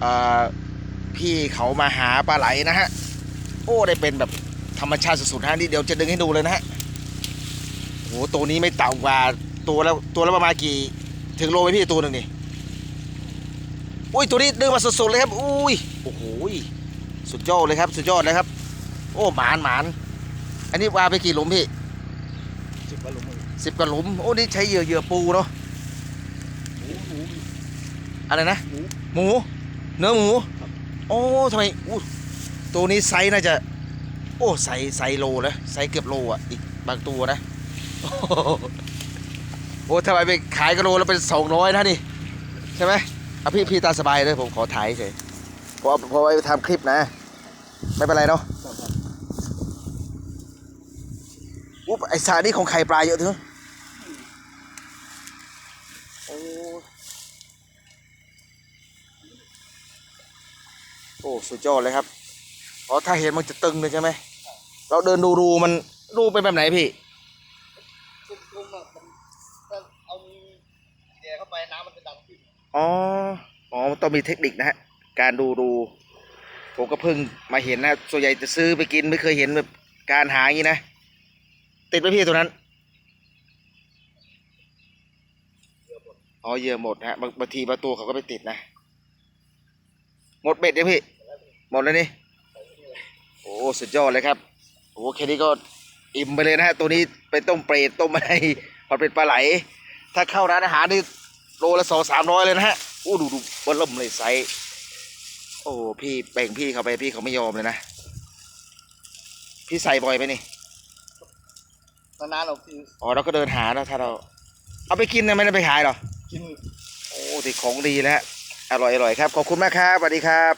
เอ่อพี่เขามาหาปลาไหลนะฮะ โอ้ได้เป็นแบบธรรมชาติสุดๆฮะนี่เดี๋ยวจะดึงให้ดูเลยนะฮะโอ้ตัวนี้ไม่ต่ำกว่าตัวแล้วตัวละประมาณกี่ ถึงโลไหมพี่ตัวหนึ่งนี่อุ้ยตัวนี้ดึงมาสดๆเลยครับอุ้ยโอ้โหสุดยอดเลยครับ สุดยอดเลยครับ โอ้หมานหมานอันนี้วางไปกี่หลุมพี่สิบกว่าหลุมเลยสิบกว่าหลุมโอ้นี่ใช้เหยื่อเหยื่อปูเนาะหมูหมู อะไรนะหมูหมู เนื้อหมูครับโอ้ทำไมอู้ตัวนี้ไซส์น่าจะ โอ้ไซส์ไซส์โลนะไซส์เกือบโลอะ อีกบางตัวนะ โอ้โหโอ้ทำไมไปขายกะโลแล้วเป็นสองร้อยนะนี่ ใช่ไหมเอาพี่พี่ตาสบายเลยผมขอถ่ายเฉยเพราะเพราะว่าไปทำคลิปนะ ไม่เป็นไรเนาะครับครับอุ๊บไอสานี่ของไข่ปลาเยอะถึงโอ้ อ้สุดยอดเลยครับอ๋อถ้าเห็นมันจะตึงเลยใช่ไหมเราเดินดูรูมันรูเป็นแบบไหนพี่ตุ้มๆอะมันถ้าเอาแกเข้าไปน้ำมันจะดันขึ้นอ๋ออ๋อมันต้องมีเทคนิคนะฮะการดูรูผมก็เพิ่งมาเห็นนะส่วนใหญ่จะซื้อไปกินไม่เคยเห็นแบบการหาอย่างนี้นะ ติดไหมพี่ตัวนั้นอ๋อเหยื่อหมดฮะบางบางทีบางตัวเขาก็ไปติดนะ หมดเบ็ดยังพี่ หมดแล้วนี่โอ้สุดยอดเลยครับโอ้แค่นี้ก็อิ่มไปเลยนะฮะตัวนี้ไปต้มเปรตต้มอะไรพอเป็นปลาไหล ถ้าเข้าร้านอาหารนี่โลละสองสามร้อยเลยนะฮะอู้ดูดูบอลล่มเลยไซส์โอ้พี่แบ่งพี่เขาไปพี่เขาไม่ยอมเลยนะพี่ใส่บ่อยไหมนี่นานๆเราคืออ๋อเราก็เดินหาแล้วถ้าเรา เอาไปกินนะไม่ได้ไปขายหรอกินโอ้ติของดีแล้วฮะอร่อยอร่อยครับ ขอบคุณมากครับสวัสดีครับ